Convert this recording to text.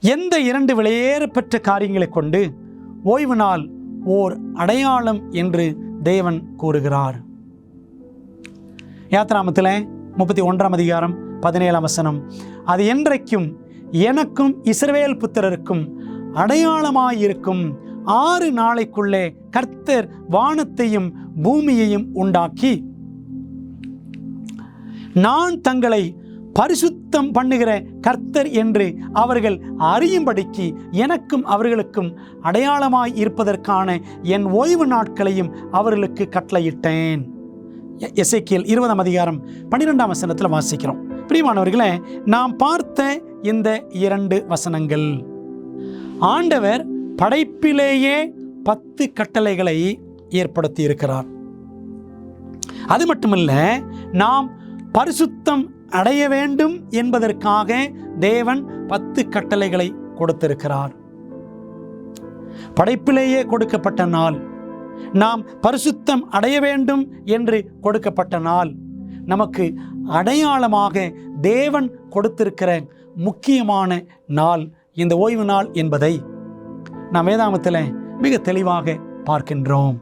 எந்த இரண்டு விலையேறப்பெற்ற காரியங்களை கொண்டு ஓய்வு நாள் ஓர் அடையாளம் என்று தேவன் கூறுகிறார். யாத்ராமத்தில் முப்பத்தி ஒன்றாம் அதிகாரம் பதினேழாம் வசனம். அது என்றைக்கும் எனக்கும் இஸ்ரவேல் புத்திரருக்கும் அடையாளமாயிருக்கும். ஆறு நாளைக்குள்ளே கர்த்தர் வானத்தையும் பூமியையும் உண்டாக்கி. நான் தங்களை பரிசுத்தம் பண்ணுகிற கர்த்தர் என்று அவர்கள் அறியும்படிக்கு எனக்கும் அவர்களுக்கும் அடையாளமாய் இருப்பதற்கான என் ஓய்வு நாட்களையும் அவர்களுக்கு கட்டளையிட்டேன். எசைக்கியல் இருபதாம் அதிகாரம் பன்னிரெண்டாம் வசனத்தில் வாசிக்கிறோம். பிரியமானவர்களே நாம் பார்த்த இந்த இரண்டு வசனங்கள். ஆண்டவர் படைப்பிலேயே பத்து கட்டளைகளை ஏற்படுத்தி இருக்கிறார் அது மட்டுமல்ல நாம் பரிசுத்தம் அடைய வேண்டும் என்பதற்காக தேவன் பத்து கட்டளைகளை கொடுத்திருக்கிறார். படைப்பிலேயே கொடுக்கப்பட்ட நாள். நாம் பரிசுத்தம் அடைய வேண்டும் என்று கொடுக்கப்பட்ட நாள். நமக்கு அடையாளமாக தேவன் கொடுத்திருக்கிற முக்கியமான நாள் இந்த ஓய்வு நாள் என்பதை நாம் வேதாமத்தில் மிக தெளிவாக பார்க்கின்றோம்.